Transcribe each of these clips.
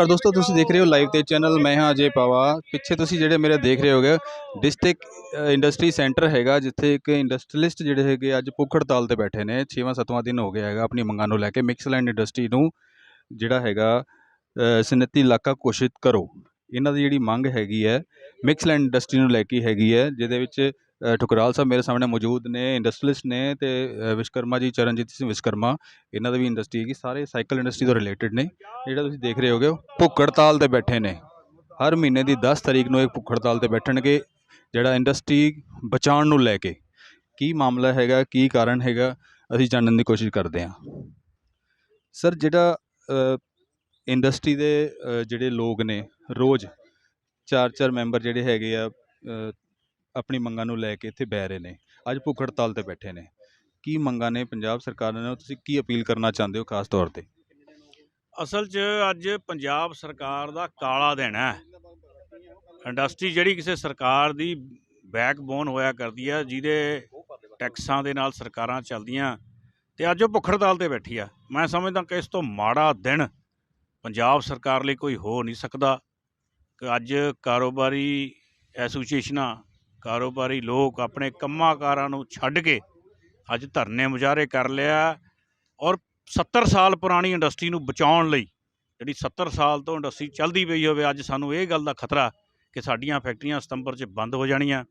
ਨਮਸਕਾਰ ਦੋਸਤੋ ਤੁਸੀਂ ਦੇਖ ਰਹੇ ਹੋ ਲਾਈਵ ਤੇ ਚੈਨਲ ਮੈਂ ਹਾਂ ਅਜੇ ਪਾਵਾ। ਪਿੱਛੇ ਤੁਸੀਂ ਜਿਹੜੇ ਮੇਰੇ ਦੇਖ ਰਹੇ ਹੋਗੇ ਡਿਸਟ੍ਰਿਕਟ ਇੰਡਸਟਰੀ ਸੈਂਟਰ ਹੈਗਾ ਜਿੱਥੇ ਇੱਕ ਇੰਡਸਟਰੀਲਿਸਟ ਜਿਹੜੇ ਹੈਗੇ ਅੱਜ ਭੁੱਖ ਹੜਤਾਲ ਤੇ ਬੈਠੇ ਨੇ। 6ਵਾਂ 7ਵਾਂ ਦਿਨ ਹੋ ਗਿਆ ਹੈਗਾ ਆਪਣੀ ਮੰਗਾਂ ਨੂੰ ਲੈ ਕੇ। ਮਿਕਸ ਲੈਂਡ ਇੰਡਸਟਰੀ ਨੂੰ ਜਿਹੜਾ ਹੈਗਾ ਅ, ਸਨਅਤੀ ਇਲਾਕਾ ਘੋਸ਼ਿਤ ਕਰੋ। ਇਹਨਾਂ ਦੀ ਜਿਹੜੀ ਮੰਗ ਹੈਗੀ ਹੈ ਮਿਕਸ ਲੈਂਡ ਇੰਡਸਟਰੀ ਨੂੰ ਲੈ ਕੇ ਹੈਗੀ ਹੈ ਜਿਹਦੇ ਵਿੱਚ ਠੁਕਰਾਲ ਸਾਹਿਬ ਮੇਰੇ ਸਾਹਮਣੇ ਮੌਜੂਦ ਨੇ ਇੰਡਸਟਰੀਲਿਸਟ ਨੇ ਤੇ ਅ, ਵਿਸ਼ਕਰਮਾ ਜੀ ਚਰਨਜੀਤ ਸਿੰਘ ਵਿਸ਼ਕਰਮਾ ਇਹਨਾਂ ਦਾ ਵੀ ਇੰਡਸਟਰੀ ਹੈਗੀ ਸਾਰੇ ਸਾਈਕਲ ਇੰਡਸਟਰੀ ਤੋਂ ਰਿਲੇਟਡ ਨੇ। ਜਿਹੜਾ ਤੁਸੀਂ ਦੇਖ ਰਹੇ ਹੋਗੇ ਭੁੱਖੜਤਾਲ ਤੇ ਬੈਠੇ ਨੇ। ਹਰ ਮਹੀਨੇ ਦੀ 10 ਤਰੀਕ ਨੂੰ ਇਹ ਭੁੱਖੜਤਾਲ ਤੇ ਬੈਠਣਗੇ ਜਿਹੜਾ ਇੰਡਸਟਰੀ ਬਚਾਉਣ ਨੂੰ ਲੈ ਕੇ। ਕੀ ਮਾਮਲਾ ਹੈਗਾ ਕੀ ਕਾਰਨ ਹੈਗਾ ਅਸੀਂ ਜਾਣਨ ਦੀ ਕੋਸ਼ਿਸ਼ ਕਰਦੇ ਹਾਂ। ਸਰ ਜਿਹੜਾ ਇੰਡਸਟਰੀ ਦੇ ਜਿਹੜੇ ਲੋਕ ਨੇ ਰੋਜ਼ ਚਾਰ ਚਾਰ ਮੈਂਬਰ ਜਿਹੜੇ ਹੈਗੇ ਆ ਆਪਣੀ ਮੰਗਾਂ ਨੂੰ ਲੈ ਕੇ ਇੱਥੇ ਬਹਿ ਰਹੇ ਨੇ, ਅੱਜ ਭੁੱਖ ਹੜਤਾਲ ਤੇ ਬੈਠੇ ਨੇ। ਕੀ ਮੰਗਾਂ ਨੇ ਪੰਜਾਬ ਸਰਕਾਰ ਨੇ, ਤੁਸੀਂ ਕੀ ਅਪੀਲ ਕਰਨਾ ਚਾਹੁੰਦੇ ਹੋ ਖਾਸ ਤੌਰ ਤੇ? ਅਸਲ 'ਚ ਅੱਜ ਪੰਜਾਬ ਸਰਕਾਰ ਦਾ ਕਾਲਾ ਦਿਨ ਹੈ। ਇੰਡਸਟਰੀ ਜਿਹੜੀ ਕਿਸੇ ਸਰਕਾਰ ਦੀ ਬੈਕਬੋਨ ਹੋਇਆ ਕਰਦੀ ਹੈ ਜਿਹਦੇ ਟੈਕਸਾਂ ਦੇ ਨਾਲ ਸਰਕਾਰਾਂ ਚੱਲਦੀਆਂ, ਤੇ ਅੱਜ ਉਹ ਭੁੱਖ ਹੜਤਾਲ ਤੇ ਬੈਠੀ ਆ। ਮੈਂ ਸਮਝਦਾ ਕਿ ਇਸ ਤੋਂ ਮਾੜਾ ਦਿਨ ਪੰਜਾਬ ਸਰਕਾਰ ਲਈ ਕੋਈ ਹੋ ਨਹੀਂ ਸਕਦਾ। ਕਿ ਅੱਜ ਕਾਰੋਬਾਰੀ ਐਸੋਸੀਏਸ਼ਨਾਂ ਕਾਰੋਬਾਰੀ ਲੋਕ ਆਪਣੇ ਕੰਮਾਂ ਕਾਰਾਂ ਨੂੰ ਛੱਡ ਕੇ ਅੱਜ ਧਰਨੇ ਮੁਜ਼ਾਹਰੇ ਕਰ ਲਿਆ ਔਰ 70 ਸਾਲ ਪੁਰਾਣੀ ਇੰਡਸਟਰੀ ਨੂੰ ਬਚਾਉਣ ਲਈ, ਜਿਹੜੀ 70 ਸਾਲ ਤੋਂ ਇੰਡਸਟਰੀ ਚੱਲਦੀ ਪਈ ਹੋਵੇ, ਅੱਜ ਸਾਨੂੰ ਇਹ ਗੱਲ ਦਾ ਖਤਰਾ ਕਿ ਸਾਡੀਆਂ ਫੈਕਟਰੀਆਂ ਸਤੰਬਰ 'ਚ ਬੰਦ ਹੋ ਜਾਣੀਆਂ।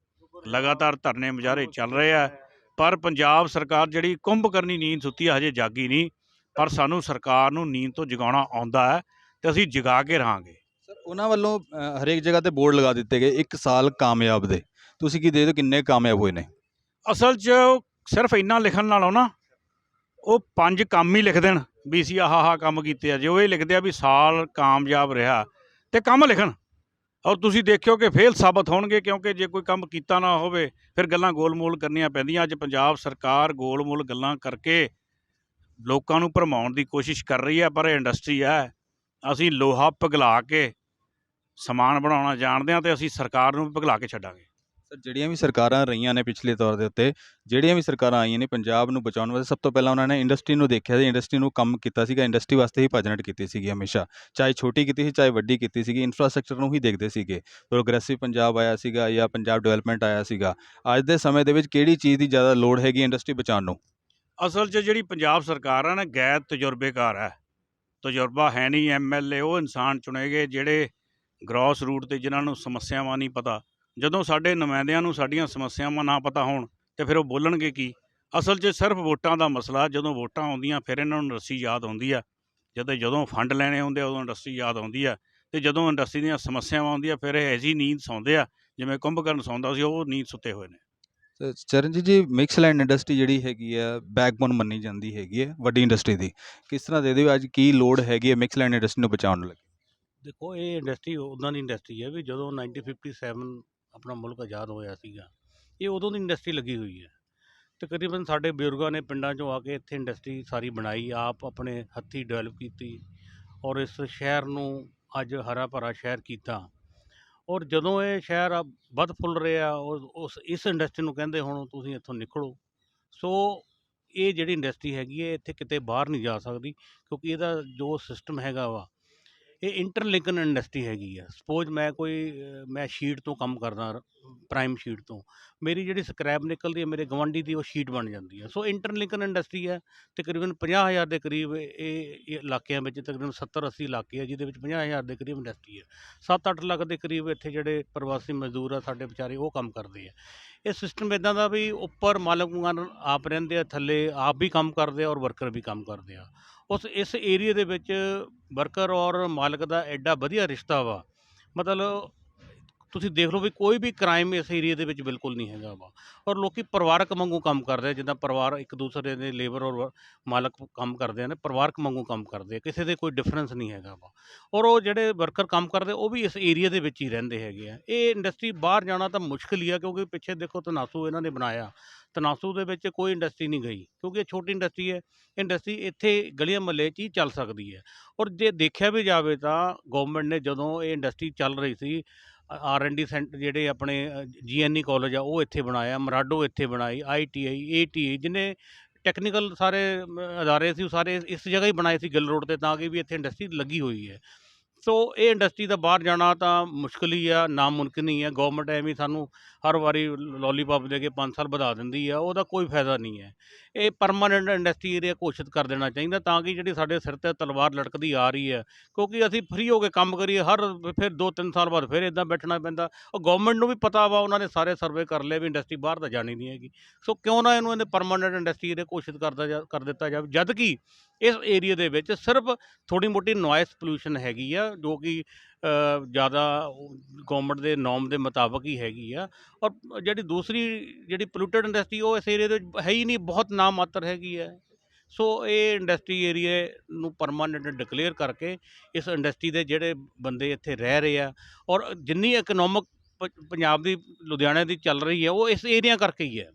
ਲਗਾਤਾਰ ਧਰਨੇ ਮੁਜ਼ਾਹਰੇ ਚੱਲ ਰਹੇ ਆ, ਪਰ ਪੰਜਾਬ ਸਰਕਾਰ ਜਿਹੜੀ ਕੁੰਭ ਕਰਨੀ ਨੀਂਦ ਸੁੱਤੀ ਆ, ਹਜੇ ਜਾਗੀ ਨਹੀਂ, ਪਰ ਸਾਨੂੰ ਸਰਕਾਰ ਨੂੰ ਨੀਂਦ ਤੋਂ ਜਗਾਉਣਾ ਆਉਂਦਾ ਹੈ ਤੇ ਅਸੀਂ ਜਗਾ ਕੇ ਰਹਾਂਗੇ। ਸਰ, ਉਹਨਾਂ ਵੱਲੋਂ ਹਰੇਕ ਜਗ੍ਹਾ ਤੇ ਬੋਰਡ ਲਗਾ ਦਿੱਤੇ ਗਏ, ਇੱਕ ਸਾਲ ਕਾਮਯਾਬ ਦੇ। ਤੁਸੀਂ ਕੀ ਦੇ ਦਿਓ ਕਿੰਨੇ ਕਾਮਯਾਬ ਹੋਏ ਨੇ? ਅਸਲ 'ਚ ਸਿਰਫ ਇੰਨਾ ਲਿਖਣ ਨਾਲੋਂ ਨਾ, ਉਹ ਪੰਜ ਕੰਮ ਹੀ ਲਿਖ ਦੇਣ ਵੀ ਅਸੀਂ ਆਹ ਆਹ ਕੰਮ ਕੀਤੇ ਆ। ਜੇ ਉਹ ਇਹ ਲਿਖਦੇ ਆ ਵੀ ਸਾਲ ਕਾਮਯਾਬ ਰਿਹਾ ਤੇ ਕੰਮ ਲਿਖਣ। ਔਰ ਤੁਸੀਂ ਦੇਖਿਓ ਕਿ ਫੇਲ ਸਾਬਤ ਹੋਣਗੇ ਕਿਉਂਕਿ ਜੇ ਕੋਈ ਕੰਮ ਕੀਤਾ ਨਾ ਹੋਵੇ, ਫਿਰ ਗੱਲਾਂ ਗੋਲ-ਮੋਲ ਕਰਨੀਆਂ ਪੈਂਦੀਆਂ। ਅੱਜ ਪੰਜਾਬ ਸਰਕਾਰ ਗੋਲ-ਮੋਲ ਗੱਲਾਂ ਕਰਕੇ ਲੋਕਾਂ ਨੂੰ ਭਰਮਾਉਣ ਦੀ ਕੋਸ਼ਿਸ਼ ਕਰ ਰਹੀ ਹੈ, ਪਰ ਇਹ ਇੰਡਸਟਰੀ ਹੈ। ਅਸੀਂ ਲੋਹਾ ਪਿਘਲਾ ਕੇ ਸਮਾਨ ਬਣਾਉਣਾ ਜਾਣਦੇ ਹਾਂ ਤੇ ਅਸੀਂ ਸਰਕਾਰ ਨੂੰ ਵੀ ਪਿਘਲਾ ਕੇ ਛੱਡਾਂਗੇ। ਸਰ, ਜਿਹੜੀਆਂ ਵੀ ਸਰਕਾਰਾਂ ਰਹੀਆਂ ਨੇ ਪਿਛਲੇ ਤੌਰ ਦੇ ਉੱਤੇ, ਜਿਹੜੀਆਂ ਵੀ ਸਰਕਾਰਾਂ ਆਈਆਂ ਨੇ ਪੰਜਾਬ ਨੂੰ ਬਚਾਉਣ ਵਾਸਤੇ, ਸਭ ਤੋਂ ਪਹਿਲਾਂ ਉਹਨਾਂ ਨੇ ਇੰਡਸਟਰੀ ਨੂੰ ਦੇਖਿਆ ਸੀ ਇੰਡਸਟਰੀ ਨੂੰ ਕੰਮ ਕੀਤਾ ਸੀਗਾ ਇੰਡਸਟਰੀ ਵਾਸਤੇ ਹੀ ਭਜਨਟ ਕੀਤੀ ਸੀਗੀ ਹਮੇਸ਼ਾ। ਚਾਹੇ ਛੋਟੀ ਕੀਤੀ ਸੀ, ਚਾਹੇ ਵੱਡੀ ਕੀਤੀ ਸੀਗੀ ਇਨਫਰਾਸਟ੍ਰਕਚਰ ਨੂੰ ਹੀ ਦੇਖਦੇ ਸੀਗੇ। ਪ੍ਰੋਗਰੈਸਿਵ ਪੰਜਾਬ ਆਇਆ ਸੀਗਾ ਜਾਂ ਪੰਜਾਬ ਡਿਵੈਲਪਮੈਂਟ ਆਇਆ ਸੀਗਾ। ਅੱਜ ਦੇ ਸਮੇਂ ਦੇ ਵਿੱਚ ਕਿਹੜੀ ਚੀਜ਼ ਦੀ ਜ਼ਿਆਦਾ ਲੋੜ ਹੈਗੀ ਇੰਡਸਟਰੀ ਬਚਾਉਣ ਨੂੰ? ਅਸਲ 'ਚ ਜਿਹੜੀ ਪੰਜਾਬ ਸਰਕਾਰ ਆ ਨਾ, ਗੈਰ ਤਜਰਬੇਕਾਰ ਹੈ। ਤਜਰਬਾ ਹੈ ਨਹੀਂ ਐਮਐਲਏ ਉਹ ਇਨਸਾਨ ਚੁਣੇ ਗਏ, ਜਿਹੜੇ ਗ੍ਰੋਸ ਰੂਟ ਤੇ ਜਿਨ੍ਹਾਂ ਨੂੰ ਸਮੱਸਿਆਵਾਂ ਨਹੀਂ ਪਤਾ। ਜਦੋਂ ਸਾਡੇ ਨੁਮਾਇੰਦਿਆਂ ਨੂੰ ਸਾਡੀਆਂ ਸਮੱਸਿਆਵਾਂ ਨਾ ਪਤਾ ਹੋਣ ਤੇ ਫਿਰ ਉਹ ਬੋਲਣਗੇ ਕੀ? ਅਸਲ 'ਚ ਸਿਰਫ ਵੋਟਾਂ ਦਾ ਮਸਲਾ ਜਦੋਂ ਵੋਟਾਂ ਆਉਂਦੀਆਂ ਫਿਰ ਇਹਨਾਂ ਨੂੰ ਇੰਡਸਟਰੀ ਯਾਦ ਆਉਂਦੀ ਆ। ਜਦੋਂ ਜਦੋਂ ਫੰਡ ਲੈਣੇ ਹੁੰਦੇ ਆ ਉਦੋਂ ਇੰਡਸਟਰੀ ਯਾਦ ਆਉਂਦੀ ਆ ਤੇ ਜਦੋਂ ਇੰਡਸਟਰੀ ਦੀਆਂ ਸਮੱਸਿਆਵਾਂ ਆਉਂਦੀਆਂ ਫਿਰ ਇਹ ਐਸੀ ਨੀਂਦ ਸੌਂਦੇ ਆ ਜਿਵੇਂ ਕੁੰਭਕਰਨ ਸੌਂਦਾ ਸੀ ਉਹ ਨੀਂਦ ਸੁੱਤੇ ਹੋਏ ਨੇ। ਤੇ ਚਰਨਜੀਤ ਜੀ ਮਿਕਸਲੈਂਡ ਇੰਡਸਟਰੀ ਜਿਹੜੀ ਹੈਗੀ ਹੈ ਬੈਕਬੋਨ ਮੰਨੀ ਜਾਂਦੀ ਹੈਗੀ ਹੈ ਵੱਡੀ ਇੰਡਸਟਰੀ ਦੀ। ਕਿਸ ਤਰ੍ਹਾਂ ਦੇ ਦਿਓ ਅੱਜ ਕੀ ਲੋੜ ਹੈਗੀ ਹੈ ਮਿਕਸਲੈਂਡ ਇੰਡਸਟਰੀ ਨੂੰ ਬਚਾਉਣ ਲਈ ਦੇਖੋ ਇਹ ਇੰਡਸਟਰੀ ਉਹਨਾਂ ਦੀ ਇੰਡਸਟਰੀ ਹੈ ਵੀ ਜਦੋਂ 1957 ਆਪਣਾ ਮੁਲਕ ਆਜ਼ਾਦ ਹੋਇਆ ਸੀਗਾ। ਇਹ ਉਦੋਂ ਦੀ ਇੰਡਸਟਰੀ ਲੱਗੀ ਹੋਈ ਹੈ। ਤਕਰੀਬਨ ਸਾਡੇ ਬਜ਼ੁਰਗਾਂ ਨੇ ਪਿੰਡਾਂ 'ਚੋਂ ਆ ਕੇ ਇੱਥੇ ਇੰਡਸਟਰੀ ਸਾਰੀ ਬਣਾਈ, ਆਪ ਆਪਣੇ ਹੱਥੀਂ ਡਿਵੈਲਪ ਕੀਤੀ ਔਰ ਇਸ ਸ਼ਹਿਰ ਨੂੰ ਅੱਜ ਹਰਾ ਭਰਾ ਸ਼ਹਿਰ ਕੀਤਾ। ਔਰ ਜਦੋਂ ਇਹ ਸ਼ਹਿਰ ਆ ਵੱਧ ਫੁੱਲ ਰਿਹਾ ਔਰ ਉਸ, ਇਸ ਇੰਡਸਟਰੀ ਨੂੰ ਕਹਿੰਦੇ ਹੁਣ ਤੁਸੀਂ ਇੱਥੋਂ ਨਿਕਲੋ। ਸੋ ਇਹ ਜਿਹੜੀ ਇੰਡਸਟਰੀ ਹੈਗੀ ਹੈ, ਇੱਥੇ ਕਿਤੇ ਬਾਹਰ ਨਹੀਂ ਜਾ ਸਕਦੀ ਕਿਉਂਕਿ ਇਹਦਾ ਜੋ ਸਿਸਟਮ ਹੈਗਾ ਵਾ ਇਹ ਇੰਟਰਲਿੰਕਨ ਇੰਡਸਟਰੀ ਹੈਗੀ ਆ। ਸਪੋਜ਼ ਮੈਂ ਕੋਈ ਮੈਂ ਸ਼ੀਟ ਤੋਂ ਕੰਮ ਕਰਦਾ, ਪ੍ਰਾਈਮ ਸ਼ੀਟ ਤੋਂ। ਮੇਰੀ ਜਿਹੜੀ ਸਕ੍ਰੈਪ ਨਿਕਲਦੀ ਹੈ, ਮੇਰੇ ਗਵਾਂਢੀ ਦੀ ਉਹ ਸ਼ੀਟ ਬਣ ਜਾਂਦੀ ਹੈ। ਸੋ ਇੰਟਰਲਿੰਕਨ ਇੰਡਸਟਰੀ ਹੈ, ਤਕਰੀਬਨ 50000 ਦੇ ਕਰੀਬ ਇਹ ਇਹ ਇਲਾਕਿਆਂ ਵਿੱਚ ਤਕਰੀਬਨ 70 80 ਇਲਾਕੇ ਆ ਜਿਹਦੇ ਵਿੱਚ 50000 ਦੇ ਕਰੀਬ ਇੰਡਸਟਰੀ ਹੈ। 7-8 ਲੱਖ ਦੇ ਕਰੀਬ ਇੱਥੇ ਜਿਹੜੇ ਪ੍ਰਵਾਸੀ ਮਜ਼ਦੂਰ ਆ, ਸਾਡੇ ਵਿਚਾਰੇ ਉਹ ਕੰਮ ਕਰਦੇ ਆ। ਇਹ ਸਿਸਟਮ ਇਦਾਂ ਦਾ ਵੀ ਉੱਪਰ ਮਾਲਕ ਮਕਾਨ ਆਪ ਰਹਿੰਦੇ ਆ, ਥੱਲੇ ਆਪ ਵੀ ਕੰਮ ਕਰਦੇ ਆ ਔਰ ਵਰਕਰ ਵੀ ਕੰਮ ਕਰਦੇ ਆ। ਉਸ, ਇਸ ਏਰੀਆ ਦੇ ਵਿੱਚ ਵਰਕਰ ਔਰ ਮਾਲਕ ਦਾ ਐਡਾ ਵਧੀਆ ਰਿਸ਼ਤਾ ਵਾ। ਮਤਲਬ ਤੁਸੀਂ ਦੇਖ ਲਓ ਵੀ ਕੋਈ ਵੀ ਕ੍ਰਾਈਮ ਇਸ ਏਰੀਆ ਦੇ ਵਿੱਚ ਬਿਲਕੁਲ ਨਹੀਂ ਹੈਗਾ ਵਾ। ਔਰ ਲੋਕੀ ਪਰਿਵਾਰਕ ਵਾਂਗੂ ਕੰਮ ਕਰਦੇ ਆ, ਜਿੱਦਾਂ ਪਰਿਵਾਰ ਇੱਕ ਦੂਸਰੇ ਦੇ ਲੇਬਰ ਔਰ ਮਾਲਕ ਕੰਮ ਕਰਦੇ ਆ ਨੇ, ਪਰਿਵਾਰਕ ਵਾਂਗੂ ਕੰਮ ਕਰਦੇ ਆ, ਕਿਸੇ ਦੇ ਕੋਈ ਡਿਫਰੈਂਸ ਨਹੀਂ ਹੈਗਾ ਵਾ। ਔਰ ਉਹ ਜਿਹੜੇ ਵਰਕਰ ਕੰਮ ਕਰਦੇ, ਉਹ ਵੀ ਇਸ ਏਰੀਆ ਦੇ ਵਿੱਚ ਹੀ ਰਹਿੰਦੇ ਹੈਗੇ ਆ। ਇਹ ਇੰਡਸਟਰੀ ਬਾਹਰ ਜਾਣਾ ਤਾਂ ਮੁਸ਼ਕਲ ਹੀ ਆ, ਕਿਉਂਕਿ ਪਿੱਛੇ ਦੇਖੋ ਤਨਾਸੂ ਇਹਨਾਂ ਨੇ ਬਣਾਇਆ। ਤਨਾਸੂ ਦੇ ਵਿੱਚ ਕੋਈ ਇੰਡਸਟਰੀ ਨਹੀਂ ਗਈ, ਕਿਉਂਕਿ ਇਹ ਛੋਟੀ ਇੰਡਸਟਰੀ ਹੈ। ਇੰਡਸਟਰੀ ਇੱਥੇ ਗਲੀਆਂ ਮਹੱਲੇ 'ਚ ਹੀ ਚੱਲ ਸਕਦੀ ਹੈ। ਔਰ ਜੇ ਦੇਖਿਆ ਵੀ ਜਾਵੇ ਤਾਂ ਗਵਰਨਮੈਂਟ ਨੇ ਜਦੋਂ ਇਹ ਇੰਡਸਟਰੀ ਚੱਲ ਰਹੀ ਸੀ ਆਰ ਐਨ ਡੀ ਸੈਂਟਰ ਜਿਹੜੇ ਆਪਣੇ ਜੀ ਐੱਨ ਈ ਕਾਲਜ ਆ, ਉਹ ਇੱਥੇ ਬਣਾਇਆ, ਮਰਾਡੋ ਇੱਥੇ ਬਣਾਈ, I T I, A T I ਜਿਹਨੇ ਟੈਕਨੀਕਲ ਸਾਰੇ ਅਦਾਰੇ ਸੀ, ਉਹ ਸਾਰੇ ਇਸ ਜਗ੍ਹਾ ਹੀ ਬਣਾਏ ਸੀ ਗਿੱਲ ਰੋਡ ਤੇ, ਤਾਂ ਕਿ ਵੀ ਇੱਥੇ ਇੰਡਸਟਰੀ ਲੱਗੀ ਹੋਈ ਹੈ। ਸੋ ਇਹ ਇੰਡਸਟਰੀ ਦਾ ਬਾਹਰ ਜਾਣਾ ਤਾਂ ਮੁਸ਼ਕਲ ਹੀ ਆ, ਨਾਮੁਮਕਿਨ ਹੀ ਹੈ ਗਵਰਨਮੈਂਟ ਐਵੇਂ ਸਾਨੂੰ ਹਰ ਵਾਰੀ ਲੋਲੀਪੌਪ ਦੇ ਕੇ 5 ਸਾਲ ਵਧਾ ਦਿੰਦੀ ਆ, ਉਹਦਾ ਕੋਈ ਫਾਇਦਾ ਨਹੀਂ ਹੈ। ਇਹ ਪਰਮਾਨੈਂਟ ਇੰਡਸਟਰੀ ਏਰੀਆ ਘੋਸ਼ਿਤ ਕਰ ਦੇਣਾ ਚਾਹੀਦਾ ਤਾਂ ਕਿ ਜਿਹੜੀ ਸਾਡੇ ਸਿਰ ਤੇ ਤਲਵਾਰ ਲਟਕਦੀ ਆ ਰਹੀ ਹੈ, ਕਿਉਂਕਿ ਅਸੀਂ ਫ੍ਰੀ ਹੋ ਕੇ ਕੰਮ ਕਰੀਏ, ਹਰ ਫਿਰ 2-3 ਸਾਲ ਬਾਅਦ ਫਿਰ ਇਦਾਂ ਬੈਠਣਾ ਪੈਂਦਾ। ਉਹ ਗਵਰਨਮੈਂਟ ਨੂੰ ਵੀ ਪਤਾ ਵਾ, ਉਹਨਾਂ ਨੇ ਸਾਰੇ ਸਰਵੇ ਕਰ ਲਏ ਵੀ ਇੰਡਸਟਰੀ ਬਾਹਰ ਤਾਂ ਜਾਣੀ ਨਹੀਂ ਹੈਗੀ। ਸੋ ਕਿਉਂ ਨਾ ਇਹਨੂੰ ਇਹਨੇ ਪਰਮਾਨੈਂਟ ਇੰਡਸਟਰੀ ਏਰੀਆ ਘੋਸ਼ਿਤ ਕਰਦਾ ਜਾ, ਕਰ ਦਿੱਤਾ ਜਾਵੇ ਜਦ ਕਿ ਇਸ ਏਰੀਆ ਦੇ ਵਿੱਚ ਸਿਰਫ ਥੋੜੀ ਮੋਟੀ ਨੋਇਸ ਪੋਲੂਸ਼ਨ ਹੈਗੀ ਆ, ਜੋ ਕਿ ਜ਼ਿਆਦਾ ਗੌਰਮੈਂਟ ਦੇ ਨੋਰਮ ਦੇ ਮੁਤਾਬਕ ਹੀ ਹੈਗੀ ਆ। ਔਰ ਜਿਹੜੀ ਦੂਸਰੀ ਜਿਹੜੀ ਪੋਲੂਟਡ ਇੰਡਸਟਰੀ ਉਹ ਇਸ ਏਰੀਆ ਦੇ ਵਿੱਚ ਹੈ ਹੀ ਨਹੀਂ, ਬਹੁਤ ਨਾ ਮਾਤਰ ਹੈਗੀ ਹੈ ਸੋ ਇਹ ਇੰਡਸਟਰੀ ਏਰੀਆ ਨੂੰ ਪਰਮਾਨੈਂਟ ਡਿਕਲੇਅਰ ਕਰਕੇ ਇਸ ਇੰਡਸਟਰੀ ਦੇ ਜਿਹੜੇ ਬੰਦੇ ਇੱਥੇ ਰਹਿ ਰਹੇ ਆ, ਔਰ ਜਿੰਨੀ ਇਕਨੋਮਿਕ ਪੰਜਾਬ ਦੀ, ਲੁਧਿਆਣੇ ਦੀ ਚੱਲ ਰਹੀ ਹੈ ਉਹ ਇਸ ਏਰੀਆ ਕਰਕੇ ਹੀ ਹੈ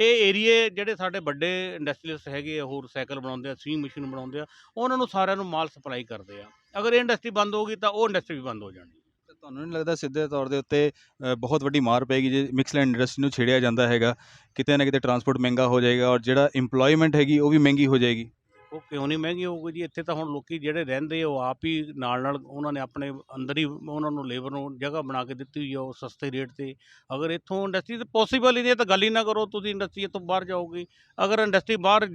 ਇਹ ਏਰੀਏ ਜਿਹੜੇ ਸਾਡੇ ਵੱਡੇ ਇੰਡਸਟਰੀਅਲਿਸਟ ਹੈਗੇ ਆ, ਹੋਰ ਸਾਈਕਲ ਬਣਾਉਂਦੇ ਆ ਸਵਿੰਗ ਮਸ਼ੀਨ ਬਣਾਉਂਦੇ ਆ, ਉਹਨਾਂ ਨੂੰ ਸਾਰਿਆਂ ਨੂੰ ਮਾਲ ਸਪਲਾਈ ਕਰਦੇ ਆ। ਅਗਰ ਇਹ ਇੰਡਸਟਰੀ ਬੰਦ ਹੋਗੀ ਤਾਂ ਉਹ ਇੰਡਸਟਰੀ ਵੀ ਬੰਦ ਹੋ ਜਾਣੀ ਤਾਂ ਤੁਹਾਨੂੰ ਨਹੀਂ ਲੱਗਦਾ ਸਿੱਧੇ ਤੌਰ ਦੇ ਉੱਤੇ ਅ, ਬਹੁਤ ਵੱਡੀ ਮਾਰ ਪਏਗੀ ਜੇ ਮਿਕਸਲੈਂਡ ਇੰਡਸਟਰੀ ਨੂੰ ਛੇੜਿਆ ਜਾਂਦਾ ਹੈਗਾ? ਕਿਤੇ ਨਾ ਕਿਤੇ ਟਰਾਂਸਪੋਰਟ ਮਹਿੰਗਾ ਹੋ ਜਾਏਗਾ ਔਰ ਜਿਹੜਾ EMPLOYMENT ਹੈਗੀ ਉਹ ਵੀ ਮਹਿੰਗੀ ਹੋ ਜਾਏਗੀ। ਉਹ ਕਿਉਂ ਨਹੀਂ ਮਹਿੰਗੀ ਹੋਊਗੀ ਜੀ? ਇੱਥੇ ਤਾਂ ਹੁਣ ਲੋਕੀ ਜਿਹੜੇ ਰਹਿੰਦੇ ਆ, ਉਹ ਆਪ ਹੀ ਨਾਲ ਨਾਲ ਉਹਨਾਂ ਨੇ ਆਪਣੇ ਅੰਦਰ ਹੀ ਉਹਨਾਂ ਨੂੰ ਲੇਬਰ ਨੂੰ ਜਗ੍ਹਾ ਬਣਾ ਕੇ ਦਿੱਤੀ ਹੋਈ ਆ ਉਹ ਸਸਤੇ ਰੇਟ ਤੇ। ਅਗਰ ਇੱਥੋਂ ਇੰਡਸਟਰੀ ਤੇ ਪੋਸੀਬਲ ਹੀ ਨਹੀਂ ਹੈ ਤਾਂ ਗੱਲ ਹੀ ਨਾ ਕਰੋ ਤੁਸੀਂ ਇੰਡਸਟਰੀ ਇੱਥੋਂ ਬਾਹਰ ਜਾਓਗੀ। ਅਗਰ ਇੰਡਸਟਰੀ ਬਾਹਰ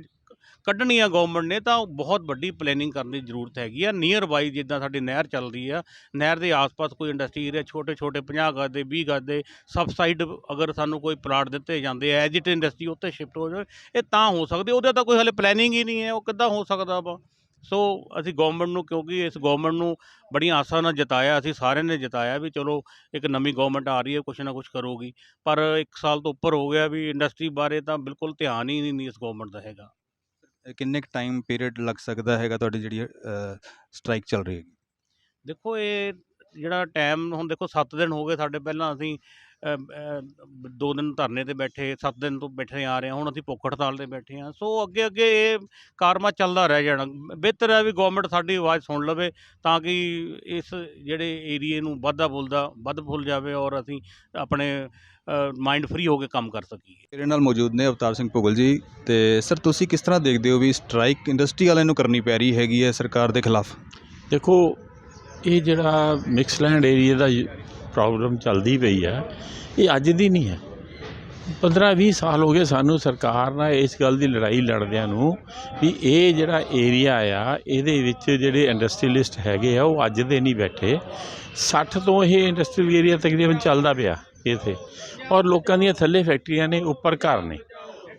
ਕੱਢਣੀ ਆ ਗਵਰਨਮੈਂਟ ਨੇ ਤਾਂ ਬਹੁਤ ਵੱਡੀ ਪਲੈਨਿੰਗ ਕਰਨ ਦੀ ਜ਼ਰੂਰਤ ਹੈਗੀ ਆ। ਨੀਅਰ ਬਾਈ ਜਿੱਦਾਂ ਸਾਡੀ ਨਹਿਰ ਚੱਲ ਰਹੀ ਆ, ਨਹਿਰ ਦੇ ਆਸ-ਪਾਸ ਕੋਈ ਇੰਡਸਟਰੀ ਏਰੀਆ ਛੋਟੇ ਛੋਟੇ 50 ਗਜ਼ ਦੇ 20 ਗਜ਼ ਦੇ ਸਬਸਾਈਡ ਅਗਰ ਸਾਨੂੰ ਕੋਈ ਪਲਾਟ ਦਿੱਤੇ ਜਾਂਦੇ ਆ ਐਜ ਇਟ ਇੰਡਸਟਰੀ ਉੱਤੇ ਸ਼ਿਫਟ ਹੋ ਜਾਵੇ, ਇਹ ਤਾਂ ਹੋ ਸਕਦੀ ਉਹਦਾ ਤਾਂ ਕੋਈ ਹਲੇ ਪਲੈਨਿੰਗ ਹੀ ਨਹੀਂ ਹੈ, ਉਹ ਕਿੱਦਾਂ ਹੋ ਸਕਦਾ ਵਾ? ਸੋ ਅਸੀਂ ਗਵਰਨਮੈਂਟ ਨੂੰ ਕਿਉਂਕਿ ਇਸ ਗਵਰਨਮੈਂਟ ਨੂੰ ਬੜੀਆਂ ਆਸਾਂ ਨਾਲ ਜਿਤਾਇਆ, ਅਸੀਂ ਸਾਰਿਆਂ ਨੇ ਜਿਤਾਇਆ ਵੀ ਚਲੋ ਇੱਕ ਨਵੀਂ ਗਵਰਨਮੈਂਟ ਆ ਰਹੀ ਹੈ, ਕੁਛ ਨਾ ਕੁਛ ਕਰੂਗੀ। ਪਰ ਇੱਕ ਸਾਲ ਤੋਂ ਉੱਪਰ ਹੋ ਗਿਆ ਵੀ ਇੰਡਸਟਰੀ ਬਾਰੇ ਤਾਂ ਬਿਲਕੁਲ ਧਿਆਨ ਹੀ ਨਹੀਂ ਇਸ ਗਵਰਨਮੈਂਟ ਦਾ ਹੈਗਾ। ਕਿੰਨੇ ਕੁ ਟਾਈਮ ਪੀਰੀਅਡ ਲੱਗ ਸਕਦਾ ਹੈਗਾ ਤੁਹਾਡੀ ਜਿਹੜੀ ਸਟ੍ਰਾਈਕ ਚੱਲ ਰਹੀ ਹੈਗੀ? ਦੇਖੋ, ਇਹ ਜਿਹੜਾ ਟਾਈਮ ਹੁਣ ਦੇਖੋ 7 ਦਿਨ ਹੋ ਗਏ ਸਾਡੇ ਪਹਿਲਾਂ ਅਸੀਂ ਦੋ ਦਿਨ ਧਰਨੇ ਤੇ ਬੈਠੇ 7 ਦਿਨ ਤੋਂ ਬੈਠੇ ਆ ਰਹੇ ਹਾਂ ਹੁਣ ਅਸੀਂ ਭੁੱਖ ਹੜਤਾਲ ਤੇ ਬੈਠੇ ਹਾਂ। ਸੋ ਅੱਗੇ ਅੱਗੇ ਇਹ ਕਾਰਮਾ ਚੱਲਦਾ ਰਹਿ ਜਾਣਾ। ਬਿਹਤਰ ਹੈ ਵੀ ਗਵਰਨਮੈਂਟ ਸਾਡੀ ਆਵਾਜ਼ ਸੁਣ ਲਵੇ ਤਾਂ ਕਿ ਇਸ ਜਿਹੜੇ ਏਰੀਏ ਨੂੰ ਵਾਧਾ ਬੋਲਦਾ ਵੱਧ ਫੁੱਲ ਜਾਵੇ ਔਰ ਅਸੀਂ ਆਪਣੇ ਮਾਈਂਡ ਫ੍ਰੀ ਹੋ ਕੇ ਕੰਮ ਕਰ ਸਕੀਏ। ਮੇਰੇ ਨਾਲ ਮੌਜੂਦ ਨੇ ਅਵਤਾਰ ਸਿੰਘ ਭੁਗਲ ਜੀ ਤੇ ਸਰ ਤੁਸੀਂ ਕਿਸ ਤਰ੍ਹਾਂ ਦੇਖਦੇ ਹੋ ਵੀ ਸਟ੍ਰਾਈਕ ਇੰਡਸਟਰੀ ਵਾਲਿਆਂ ਨੂੰ ਕਰਨੀ ਪੈ ਰਹੀ ਹੈਗੀ ਹੈ ਸਰਕਾਰ ਦੇ ਖਿਲਾਫ? ਦੇਖੋ ਇਹ ਜਿਹੜਾ ਮਿਕਸਲੈਂਡ ਏਰੀਆ ਦਾ ਪ੍ਰੋਬਲਮ ਚੱਲਦੀ ਪਈ ਆ ਇਹ ਅੱਜ ਦੀ ਨਹੀਂ ਹੈ। 15-20 ਸਾਲ ਹੋ ਗਏ ਸਾਨੂੰ ਸਰਕਾਰ ਨਾਲ ਇਸ ਗੱਲ ਦੀ ਲੜਾਈ ਲੜਦਿਆਂ ਨੂੰ ਵੀ ਇਹ ਜਿਹੜਾ ਏਰੀਆ ਆ, ਇਹਦੇ ਵਿੱਚ ਜਿਹੜੇ ਇੰਡਸਟਰੀਲਿਸਟ ਹੈਗੇ ਆ, ਉਹ ਅੱਜ ਦੇ ਨਹੀਂ ਬੈਠੇ। 60 ਤੋਂ ਇਹ ਇੰਡਸਟਰੀਅਲ ਏਰੀਆ ਤਕਰੀਬਨ ਚੱਲਦਾ ਪਿਆ ਇੱਥੇ। ਔਰ ਲੋਕਾਂ ਦੀਆਂ ਥੱਲੇ ਫੈਕਟਰੀਆਂ ਨੇ, ਉੱਪਰ ਘਰ ਨੇ।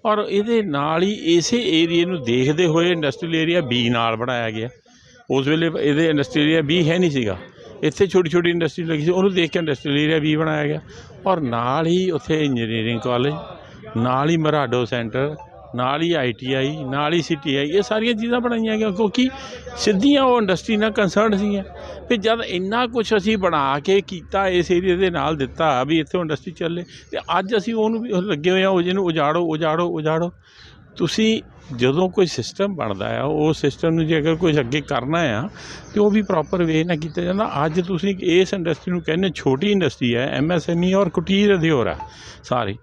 ਔਰ ਇਹਦੇ ਨਾਲ ਹੀ ਇਸੇ ਏਰੀਏ ਨੂੰ ਦੇਖਦੇ ਹੋਏ ਇੰਡਸਟਰੀਅਲ ਏਰੀਆ ਬੀ ਨਾਲ ਬਣਾਇਆ ਗਿਆ। ਉਸ ਵੇਲੇ ਇਹਦੇ ਇੰਡਸਟਰੀਅਲ ਏਰੀਆ ਬੀ ਹੈ ਨਹੀਂ ਸੀਗਾ। ਇੱਥੇ ਛੋਟੀ ਛੋਟੀ ਇੰਡਸਟਰੀ ਲੱਗੀ ਸੀ, ਉਹਨੂੰ ਦੇਖ ਕੇ ਇੰਡਸਟਰੀਅਲ ਏਰੀਆ ਵੀ ਬਣਾਇਆ ਗਿਆ। ਔਰ ਨਾਲ ਹੀ ਉੱਥੇ ਇੰਜੀਨੀਅਰਿੰਗ ਕਾਲਜ ਨਾਲ ਹੀ ਮਰਾਡੋ ਸੈਂਟਰ ਨਾਲ ਹੀ ਆਈਟੀਆਈ ਨਾਲ ਹੀ ਸੀਟੀਆਈ ਇਹ ਸਾਰੀਆਂ ਚੀਜ਼ਾਂ ਬਣਾਈਆਂ ਗਈਆਂ, ਕਿਉਂਕਿ ਸਿੱਧੀਆਂ ਉਹ ਇੰਡਸਟਰੀ ਨਾਲ ਕੰਸਰਨ ਸੀਗੀਆਂ। ਵੀ ਜਦ ਇੰਨਾ ਕੁਝ ਅਸੀਂ ਬਣਾ ਕੇ ਕੀਤਾ ਇਸ ਏਰੀਆ ਦੇ ਨਾਲ ਦਿੱਤਾ ਵੀ ਇੱਥੇ ਇੰਡਸਟਰੀ ਚੱਲੇ, ਤੇ ਅੱਜ ਅਸੀਂ ਉਹਨੂੰ ਵੀ ਲੱਗੇ ਹੋਏ ਆ ਉਹ ਜਿਹਨੂੰ ਉਜਾੜੋ ਉਜਾੜੋ ਉਜਾੜੋ। ਤੁਸੀਂ ਜਦੋਂ ਕੋਈ ਸਿਸਟਮ ਬਣਦਾ ਆ, ਉਹ ਸਿਸਟਮ ਨੂੰ ਜੇ ਅਗਰ ਕੋਈ ਅੱਗੇ ਕਰਨਾ ਆ, ਤੇ ਉਹ ਵੀ ਪ੍ਰੋਪਰ ਵੇ ਨਾਲ ਕੀਤਾ ਜਾਂਦਾ। ਅੱਜ ਤੁਸੀਂ ਇਸ ਇੰਡਸਟਰੀ ਨੂੰ ਕਹਿੰਦੇ ਛੋਟੀ ਇੰਡਸਟਰੀ ਹੈ ਐਮਐਸਐਮਈ ਔਰ ਕੁਟੀਰ ਉਦਯੋਗ ਆ, ਸਾਰੇ।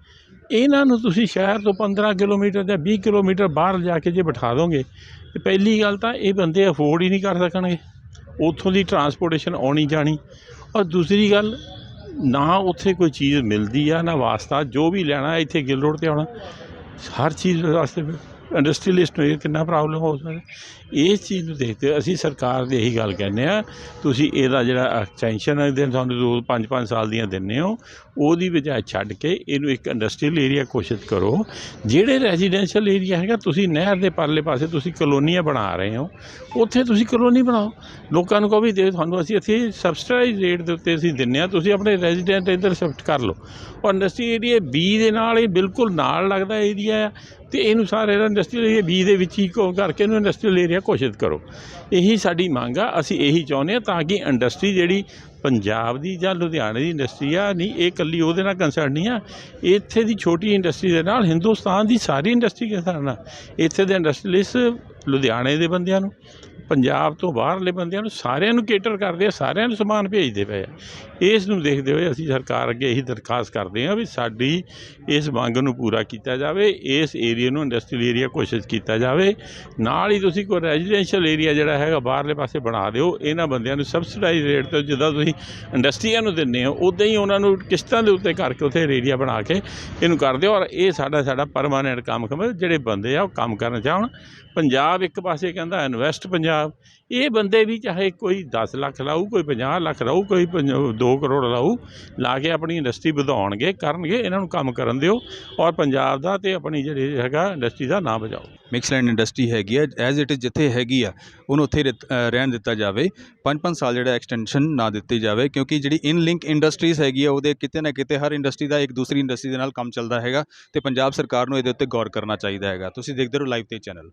ਇਹਨਾਂ ਨੂੰ ਤੁਸੀਂ ਸ਼ਹਿਰ ਤੋਂ 15 ਕਿਲੋਮੀਟਰ ਜਾਂ 20 ਕਿਲੋਮੀਟਰ ਬਾਹਰ ਜਾ ਕੇ ਜੇ ਬਿਠਾ ਦੋਗੇ, ਤੇ ਪਹਿਲੀ ਗੱਲ ਤਾਂ ਇਹ ਬੰਦੇ ਅਫੋਰਡ ਹੀ ਨਹੀਂ ਕਰ ਸਕਣਗੇ। ਉੱਥੋਂ ਦੀ ਟਰਾਂਸਪੋਰਟੇਸ਼ਨ ਆਉਣੀ ਜਾਣੀ। ਔਰ ਦੂਸਰੀ ਗੱਲ, ਨਾ ਉੱਥੇ ਕੋਈ ਚੀਜ਼ ਮਿਲਦੀ ਆ, ਨਾ ਵਾਸਤਾ, ਜੋ ਵੀ ਲੈਣਾ, ਇੱਥੇ ਗਿੱਲ ਰੋਡ ਤੇ ਆਉਣਾ। ਹਰ ਚੀਜ਼ ਵਾਸਤੇ ਇੰਡਸਟਰੀਲਿਸਟ ਨੂੰ ਇਹ ਕਿੰਨਾ ਪ੍ਰੋਬਲਮ ਹੋ ਸਕਦਾ ਇਸ ਚੀਜ਼ ਨੂੰ ਦੇਖਦੇ ਹੋਏ ਅਸੀਂ ਸਰਕਾਰ ਦੀ ਇਹੀ ਗੱਲ ਕਹਿੰਦੇ ਆ ਤੁਸੀਂ ਇਹਦਾ ਜਿਹੜਾ ਐਕਸਟੈਂਸ਼ਨ ਹੈ ਦੇ ਤੁਹਾਨੂੰ ਦੋ, ਪੰਜ ਪੰਜ ਸਾਲ ਦੀਆਂ ਦਿੰਦੇ ਹੋ, ਉਹਦੀ ਬਜਾਏ ਛੱਡ ਕੇ ਇਹਨੂੰ ਇੱਕ ਇੰਡਸਟਰੀਅਲ ਏਰੀਆ ਘੋਸ਼ਿਤ ਕਰੋ। ਜਿਹੜੇ ਰੈਜ਼ੀਡੈਂਸ਼ੀਅਲ ਏਰੀਆ ਹੈਗਾ, ਤੁਸੀਂ ਨਹਿਰ ਦੇ ਪਰਲੇ ਪਾਸੇ ਤੁਸੀਂ ਕਲੋਨੀਆਂ ਬਣਾ ਰਹੇ ਹੋ, ਉੱਥੇ ਤੁਸੀਂ ਕਲੋਨੀ ਬਣਾਓ। ਲੋਕਾਂ ਨੂੰ ਕਹੋ ਵੀ ਦੇ ਤੁਹਾਨੂੰ ਅਸੀਂ ਇੱਥੇ ਸਬਸਿਡਾਈਜ਼ ਰੇਟ ਦੇ ਉੱਤੇ ਅਸੀਂ ਦਿੰਨੇ ਆ ਤੁਸੀਂ ਆਪਣੇ ਰੈਜ਼ੀਡੈਂਟ ਇੱਧਰ ਸ਼ਿਫਟ ਕਰ ਲਓ। ਔਰ ਇੰਡਸਟਰੀ ਏਰੀਆ ਬੀ ਦੇ ਨਾਲ ਇਹ ਬਿਲਕੁਲ ਨਾਲ ਲੱਗਦਾ ਏਰੀਆ ਆ। ਤੇ ਇਹਨੂੰ ਸਾਰੇ ਇੰਡਸਟਰੀਅਲ ਏਰੀਆ ਬੀ ਦੇ ਵਿੱਚ ਹੀ ਕੋ ਕਰਕੇ ਇਹਨੂੰ ਇੰਡਸਟਰੀਅਲ ਏਰੀਆ ਘੋਸ਼ਿਤ ਕਰੋ। ਇਹੀ ਸਾਡੀ ਮੰਗ ਆ, ਅਸੀਂ ਇਹੀ ਚਾਹੁੰਦੇ ਆ ਤਾਂ ਕਿ ਇੰਡਸਟਰੀ ਜਿਹੜੀ ਪੰਜਾਬ ਦੀ ਜਾਂ ਲੁਧਿਆਣੇ ਦੀ ਇੰਡਸਟਰੀ ਆ, ਨਹੀਂ, ਇਹ ਇਕੱਲੀ ਉਹਦੇ ਨਾਲ ਕੰਸਰਨ ਨਹੀਂ ਆ। ਇੱਥੇ ਦੀ ਛੋਟੀ ਇੰਡਸਟਰੀ ਦੇ ਨਾਲ ਹਿੰਦੁਸਤਾਨ ਦੀ ਸਾਰੀ ਇੰਡਸਟਰੀ ਕੰਸਰਨ ਆ। ਇੱਥੇ ਦੇ ਇੰਡਸਟਰੀਲਿਸਟ ਲੁਧਿਆਣੇ ਦੇ ਬੰਦਿਆਂ ਨੂੰ ਪੰਜਾਬ ਤੋਂ ਬਾਹਰਲੇ ਬੰਦਿਆਂ ਨੂੰ ਸਾਰਿਆਂ ਨੂੰ ਕੇਟਰ ਕਰਦੇ ਆ, ਸਾਰਿਆਂ ਨੂੰ ਸਮਾਨ ਭੇਜਦੇ ਪਏ ਆ। ਇਸ ਨੂੰ ਦੇਖਦੇ ਹੋਏ ਅਸੀਂ ਸਰਕਾਰ ਅੱਗੇ ਇਹੀ ਦਰਖਾਸਤ ਕਰਦੇ ਹਾਂ ਵੀ ਸਾਡੀ ਇਸ ਮੰਗ ਨੂੰ ਪੂਰਾ ਕੀਤਾ ਜਾਵੇ, ਇਸ ਏਰੀਆ ਨੂੰ ਇੰਡਸਟਰੀਅਲ ਏਰੀਆ ਕੋਸ਼ਿਸ਼ ਕੀਤਾ ਜਾਵੇ। ਨਾਲ ਹੀ ਤੁਸੀਂ ਕੋਈ ਰੈਜ਼ੀਡੈਂਸ਼ੀਅਲ ਏਰੀਆ ਜਿਹੜਾ ਹੈਗਾ ਬਾਹਰਲੇ ਪਾਸੇ ਬਣਾ ਦਿਓ, ਇਹਨਾਂ ਬੰਦਿਆਂ ਨੂੰ ਸਬਸਿਡਾਈਜ਼ ਰੇਟ ਤੇ ਜਿੱਦਾਂ ਤੁਸੀਂ ਇੰਡਸਟਰੀਆਂ ਨੂੰ ਦਿੰਦੇ ਹੋ ਉਦਾਂ ਹੀ ਉਹਨਾਂ ਨੂੰ ਕਿਸ਼ਤਾਂ ਦੇ ਉੱਤੇ ਕਰਕੇ ਉੱਥੇ ਏਰੀਆ ਬਣਾ ਕੇ ਇਹਨੂੰ ਕਰ ਦਿਓ। ਔਰ ਇਹ ਸਾਡਾ ਸਾਡਾ ਪਰਮਾਨੈਂਟ ਕੰਮ ਕੰਮ ਜਿਹੜੇ ਬੰਦੇ ਆ ਉਹ ਕੰਮ ਕਰਨ ਚਾਹਣ। ਪੰਜਾਬ ਇੱਕ ਪਾਸੇ ਕਹਿੰਦਾ ਇਨਵੈਸਟ ਪੰਜਾਬ, ਇਹ ਬੰਦੇ ਵੀ ਚਾਹੇ ਕੋਈ 10 ਲੱਖ ਲਾਊ, ਕੋਈ 50 ਲੱਖ ਲਾਊ, ਕੋਈ 2 ਕਰੋੜ ਲਾਊ, ਲਾ ਕੇ ਆਪਣੀ ਇੰਡਸਟਰੀ ਵਧਾਉਣਗੇ, ਕਰਨਗੇ, ਇਹਨਾਂ ਨੂੰ ਕੰਮ ਕਰਨ ਦਿਓ ਔਰ ਪੰਜਾਬ ਦਾ ਤੇ ਆਪਣੀ ਜਿਹੜੀ ਹੈਗਾ ਇੰਡਸਟਰੀ ਦਾ ਨਾਮ ਬਚਾਓ ਮਿਕਸਲੈਂਡ ਇੰਡਸਟਰੀ ਹੈਗੀ ਆ ਐਜ਼ ਇਟ ਇਜ਼ ਜਿੱਥੇ ਹੈਗੀ ਆ, ਉਹਨੂੰ ਉੱਥੇ ਰਿਤ- ਰਹਿਣ ਦਿੱਤਾ ਜਾਵੇ 5-5 ਸਾਲ ਜਿਹੜਾ ਐਕਸਟੈਂਸ਼ਨ ਨਾ ਦਿੱਤੀ ਜਾਵੇ, ਕਿਉਂਕਿ ਜਿਹੜੀ ਇਨ ਲਿੰਕ ਇੰਡਸਟਰੀਜ਼ ਹੈਗੀ ਆ, ਉਹਦੇ ਕਿਤੇ ਨਾ ਕਿਤੇ ਹਰ ਇੰਡਸਟਰੀ ਦਾ ਇੱਕ ਦੂਸਰੀ ਇੰਡਸਟਰੀ ਦੇ ਨਾਲ ਕੰਮ ਚੱਲਦਾ ਹੈਗਾ ਤੇ ਪੰਜਾਬ ਸਰਕਾਰ ਨੂੰ ਇਹਦੇ ਉੱਤੇ ਗੌਰ ਕਰਨਾ ਚਾਹੀਦਾ ਹੈਗਾ। ਤੁਸੀਂ ਦੇਖਦੇ ਰਹੋ ਲਾਈਵ ਤੇ ਚੈਨਲ